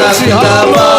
రక్షణానంద భాగ్యమే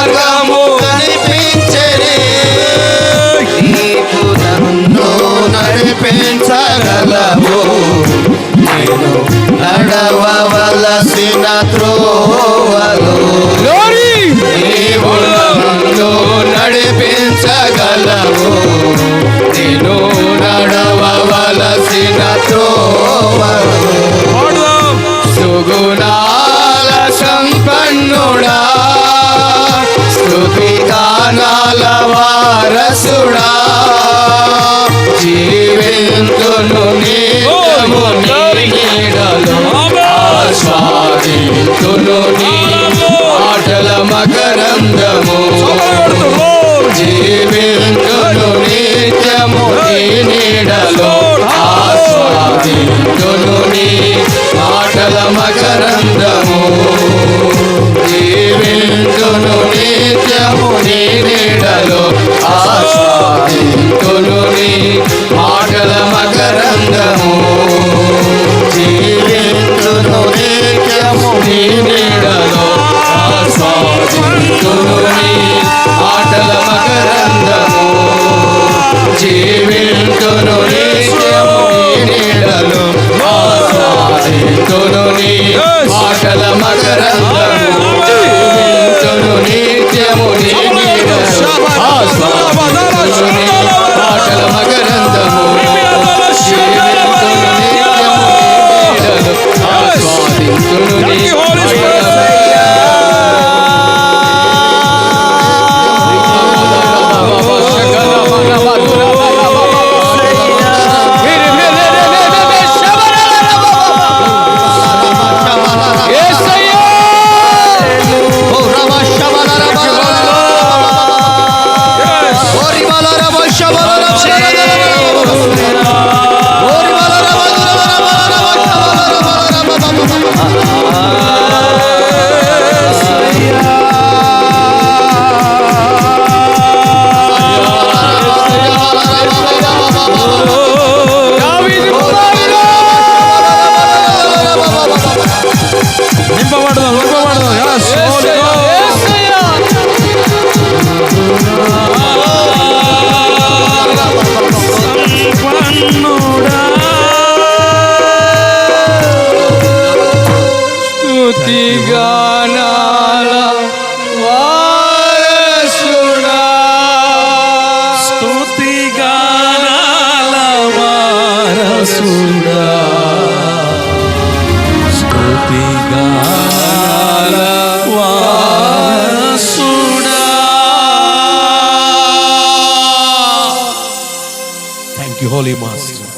మార్గము నన్ను నడిపించగలవు. నేను నడవవలసిన త్రోవలు. నీవు నడిపించగలవు. గానాల వారసుడా జీవింతును నీడము నీడలో. ఆస్వాదింతును ఆటల మకరందము. జీవింతును నీడలో ఆస్వాదింతును నీ ఆటల మకరందము. జీవింతును నిత్యము నీ నీడలో ఆస్వాదింతును నీ ఆటల మకరందము. జీవింతును నిత్యము నీ నీడలో ఆస్వాదింతును నీ ఆటల మకరందము. నింపబడదాం We must.